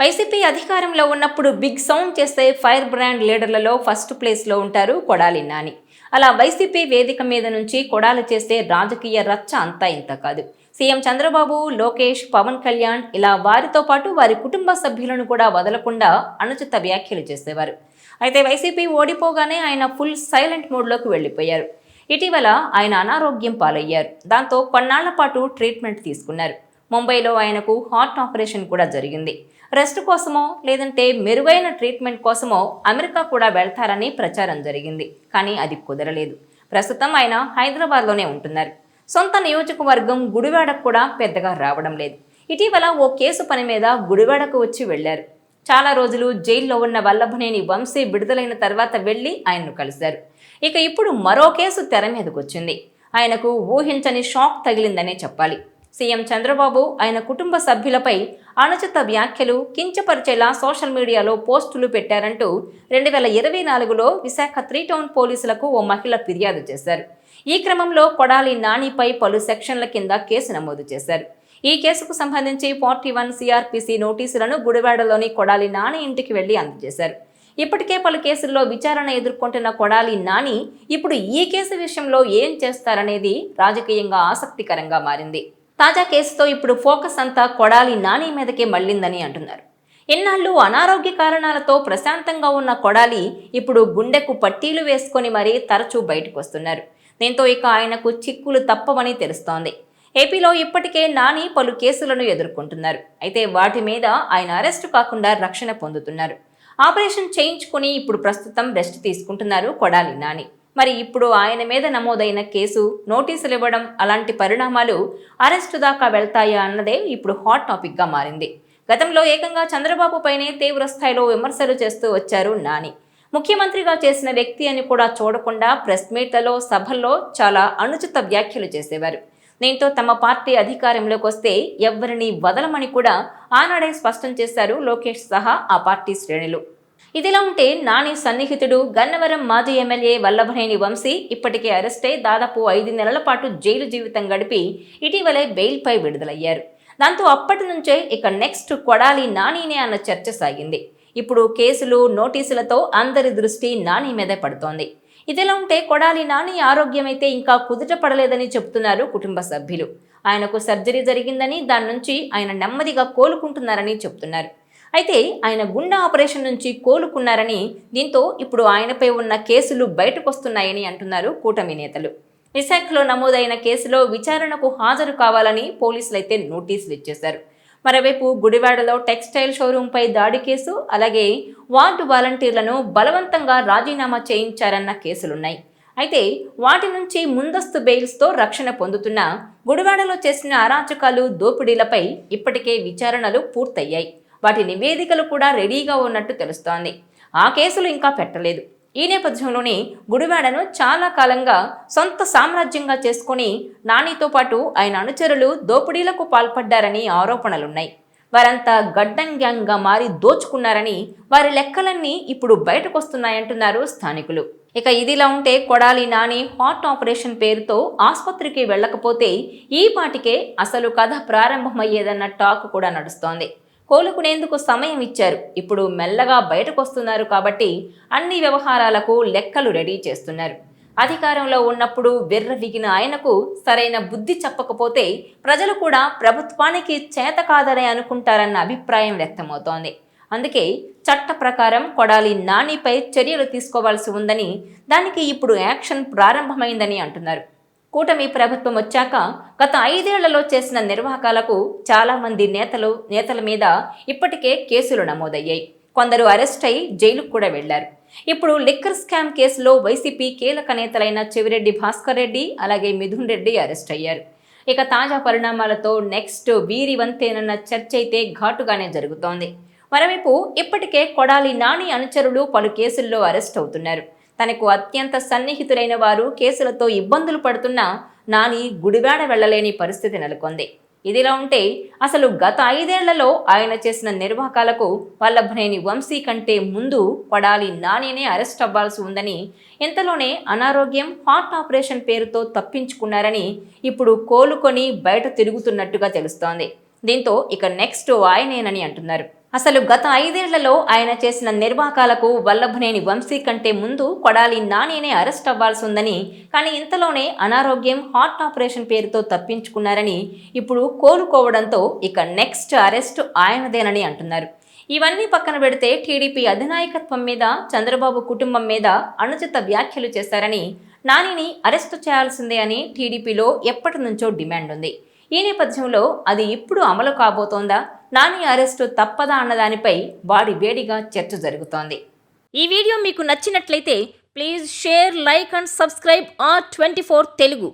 YCP అధికారంలో ఉన్నప్పుడు big sound చేసే ఫైర్ బ్రాండ్ లీడర్లలో ఫస్ట్ ప్లేస్లో ఉంటారు కొడాలి నాని. అలా వైసీపీ వేదిక మీద నుంచి కొడాలు చేస్తే రాజకీయ రచ్చ అంతా ఇంత కాదు. సీఎం చంద్రబాబు లోకేష్ పవన్ కళ్యాణ్ ఇలా వారితో పాటు వారి కుటుంబ సభ్యులను కూడా వదలకుండా అనుచిత వ్యాఖ్యలు చేసేవారు. అయితే వైసీపీ ఓడిపోగానే ఆయన ఫుల్ సైలెంట్ మోడ్లోకి వెళ్ళిపోయారు. ఇటీవల ఆయన అనారోగ్యం పాలయ్యారు. దాంతో కొన్నాళ్ళ పాటు ట్రీట్మెంట్ తీసుకున్నారు. ముంబైలో ఆయనకు హార్ట్ ఆపరేషన్ కూడా జరిగింది. రెస్ట్ కోసమో లేదంటే మెరుగైన ట్రీట్మెంట్ కోసమో అమెరికా కూడా వెళ్తారని ప్రచారం జరిగింది. కానీ అది కుదరలేదు. ప్రస్తుతం ఆయన హైదరాబాద్లోనే ఉంటున్నారు. సొంత నియోజకవర్గం గుడివాడకు కూడా పెద్దగా రావడం లేదు. ఇటీవల ఓ కేసు పని మీద గుడివాడకు వచ్చి వెళ్ళారు. చాలా రోజులు జైల్లో ఉన్న వల్లభనేని వంశీ విడుదలైన తర్వాత వెళ్ళి ఆయన్ను కలిశారు. ఇక ఇప్పుడు మరో కేసు తెర మీదకు వచ్చింది. ఆయనకు ఊహించని షాక్ తగిలిందనే చెప్పాలి. సీఎం చంద్రబాబు ఆయన కుటుంబ సభ్యులపై అనుచిత వ్యాఖ్యలు కించపరిచేలా సోషల్ మీడియాలో పోస్టులు పెట్టారంటూ రెండు వేల ఇరవై నాలుగులో విశాఖ త్రీ టౌన్ పోలీసులకు ఓ మహిళ ఫిర్యాదు చేశారు. ఈ క్రమంలో కొడాలి నానిపై పలు సెక్షన్ల కింద కేసు నమోదు చేశారు. ఈ కేసుకు సంబంధించి ఫార్టీ వన్ సిఆర్పిసి నోటీసులను గుడివాడలోని కొడాలి నాని ఇంటికి వెళ్ళి అందజేశారు. ఇప్పటికే పలు కేసుల్లో విచారణ ఎదుర్కొంటున్న కొడాలి నాని ఇప్పుడు ఈ కేసు విషయంలో ఏం చేస్తారనేది రాజకీయంగా ఆసక్తికరంగా మారింది. తాజా కేసుతో ఇప్పుడు ఫోకస్ అంతా కొడాలి నాని మీదకే మళ్ళిందని అంటున్నారు. ఎన్నాళ్ళు అనారోగ్య కారణాలతో ప్రశాంతంగా ఉన్న కొడాలి ఇప్పుడు గుండెకు పట్టీలు వేసుకొని మరీ తరచూ బయటకు వస్తున్నారు దీంతో ఇక ఆయనకు చిక్కులు తప్పవని తెలుస్తోంది. ఏపీలో ఇప్పటికే నాని పలు కేసులను ఎదుర్కొంటున్నారు. అయితే వాటి మీద ఆయన అరెస్టు కాకుండా రక్షణ పొందుతున్నారు. ఆపరేషన్ చేయించుకుని ఇప్పుడు ప్రస్తుతం రెస్ట్ తీసుకుంటున్నారు కొడాలి నాని. మరి ఇప్పుడు ఆయన మీద నమోదైన కేసు నోటీసులు ఇవ్వడం అలాంటి పరిణామాలు అరెస్టు దాకా వెళ్తాయా అన్నదే ఇప్పుడు హాట్ టాపిక్గా మారింది. గతంలో ఏకంగా చంద్రబాబు పైనే తీవ్ర స్థాయిలో విమర్శలు చేస్తూ వచ్చారు నాని. ముఖ్యమంత్రిగా చేసిన వ్యక్తి అని కూడా చూడకుండా ప్రెస్ మీట్లలో సభల్లో చాలా అనుచిత వ్యాఖ్యలు చేసేవారు. దీంతో తమ పార్టీ అధికారంలోకి వస్తే ఎవ్వరిని వదలమని కూడా ఆనాడే స్పష్టం చేశారు లోకేష్ సహా ఆ పార్టీ శ్రేణులు. ఇదిలా ఉంటే నాని సన్నిహితుడు గన్నవరం మాజీ ఎమ్మెల్యే వల్లభనేని వంశీ ఇప్పటికే అరెస్టై దాదాపు ఐదు నెలల పాటు జైలు జీవితం గడిపి ఇటీవలే బెయిల్పై విడుదలయ్యారు. దాంతో అప్పటి నుంచే ఇక నెక్స్ట్ కొడాలి నానినే అన్న చర్చ సాగింది. ఇప్పుడు కేసులు నోటీసులతో అందరి దృష్టి నాని మీదే పడుతోంది. ఇదిలా ఉంటే కొడాలి నాని ఆరోగ్యమైతే ఇంకా కుదుట పడలేదని చెబుతున్నారు కుటుంబ సభ్యులు. ఆయనకు సర్జరీ జరిగిందని దాని నుంచి ఆయన నెమ్మదిగా కోలుకుంటున్నారని చెబుతున్నారు. అయితే ఆయన గుండె ఆపరేషన్ నుంచి కోలుకున్నారని దీంతో ఇప్పుడు ఆయనపై ఉన్న కేసులు బయటకొస్తున్నాయని అంటున్నారు కూటమి నేతలు. విశాఖలో నమోదైన కేసులో విచారణకు హాజరు కావాలని పోలీసులైతే నోటీసులు ఇచ్చేశారు. మరోవైపు గుడివాడలో టెక్స్టైల్ షోరూంపై దాడి కేసు అలాగే వార్డు వాలంటీర్లను బలవంతంగా రాజీనామా చేయించారన్న కేసులున్నాయి. అయితే వాటి నుంచి ముందస్తు బెయిల్స్తో రక్షణ పొందుతున్న గుడివాడలో చేసిన అరాచకాలు దోపిడీలపై ఇప్పటికే విచారణలు పూర్తయ్యాయి. వాటి నివేదికలు కూడా రెడీగా ఉన్నట్టు తెలుస్తోంది. ఆ కేసులు ఇంకా పెట్టలేదు. ఈ నేపథ్యంలోనే గుడివాడను చాలా కాలంగా సొంత సామ్రాజ్యంగా చేసుకుని నానితో పాటు ఆయన అనుచరులు దోపిడీలకు పాల్పడ్డారని ఆరోపణలున్నాయి. వారంతా గడ్డం గ్యాంగ్గా మారి దోచుకున్నారని వారి లెక్కలన్నీ ఇప్పుడు బయటకొస్తున్నాయంటున్నారు స్థానికులు. ఇక ఇదిలా ఉంటే కొడాలి నాని హార్ట్ ఆపరేషన్ పేరుతో ఆసుపత్రికి వెళ్ళకపోతే ఈ పాటికే అసలు కథ ప్రారంభమయ్యేదన్న టాక్ కూడా నడుస్తోంది. కోలుకునేందుకు సమయం ఇచ్చారు. ఇప్పుడు మెల్లగా బయటకొస్తున్నారు కాబట్టి అన్ని వ్యవహారాలకు లెక్కలు రెడీ చేస్తున్నారు. అధికారంలో ఉన్నప్పుడు విర్రవిగిన ఆయనకు సరైన బుద్ధి చెప్పకపోతే ప్రజలు కూడా ప్రభుత్వానికి చేత కాదనే అనుకుంటారన్న అభిప్రాయం వ్యక్తమవుతోంది. అందుకే చట్ట ప్రకారం కొడాలి నానిపై చర్యలు తీసుకోవాల్సి ఉందని దానికి ఇప్పుడు యాక్షన్ ప్రారంభమైందని అంటున్నారు. కూటమి ప్రభుత్వం వచ్చాక గత ఐదేళ్ళలో చేసిన నిర్వాహకాలకు చాలామంది నేతలు నేతల మీద ఇప్పటికే కేసులు నమోదయ్యాయి. కొందరు అరెస్ట్ అయి జైలుకు కూడా వెళ్ళారు ఇప్పుడు లిక్కర్ స్కామ్ కేసులో వైసీపీ కీలక నేతలైన చెవిరెడ్డి భాస్కర్ రెడ్డి అలాగే మిథున్ రెడ్డి అరెస్ట్ అయ్యారు. ఇక తాజా పరిణామాలతో నెక్స్ట్ వీరి వంతేనన్న చర్చ అయితే ఘాటుగానే జరుగుతోంది. మరోవైపు ఇప్పటికే కొడాలి నాని అనుచరులు పలు కేసుల్లో అరెస్ట్ అవుతున్నారు. తనకు అత్యంత సన్నిహితులైన వారు కేసులతో ఇబ్బందులు పడుతున్నా నాని గుడివాడ వెళ్ళలేని పరిస్థితి నెలకొంది. ఇదిలా ఉంటే అసలు గత ఐదేళ్ళలో ఆయన చేసిన నిర్వాహకాలకు వల్లభనేని వంశీ కంటే ముందు పడాలి నానినే అరెస్ట్ అవ్వాల్సి ఉందని ఇంతలోనే అనారోగ్యం హార్ట్ ఆపరేషన్ పేరుతో తప్పించుకున్నారని ఇప్పుడు కోలుకొని బయట తిరుగుతున్నట్టుగా తెలుస్తోంది. దీంతో ఇక నెక్స్ట్ ఆయనేనని అంటున్నారు. అసలు గత ఐదేళ్ళలో ఆయన చేసిన నిర్వాకాలకు వల్లభనేని వంశీ కంటే ముందు కొడాలి నానినే అరెస్ట్ అవ్వాల్సి ఉందని కానీ ఇంతలోనే అనారోగ్యం హార్ట్ ఆపరేషన్ పేరుతో తప్పించుకున్నారని ఇప్పుడు కోలుకోవడంతో ఇక నెక్స్ట్ అరెస్ట్ ఆయనదేనని అంటున్నారు. ఇవన్నీ పక్కన పెడితే టీడీపీ అధినాయకత్వం మీద చంద్రబాబు కుటుంబం మీద అనుచిత వ్యాఖ్యలు చేశారని నానిని అరెస్టు చేయాల్సిందే అని టీడీపీలో ఎప్పటి నుంచో డిమాండ్ ఉంది. ఈ నేపథ్యంలో అది ఇప్పుడు అమలు కాబోతోందా? నాని అరెస్టు తప్పదా అన్నదానిపై వాడి వేడిగా చర్చ జరుగుతోంది. ఈ వీడియో మీకు నచ్చినట్లయితే please share like and subscribe R twenty four Telugu.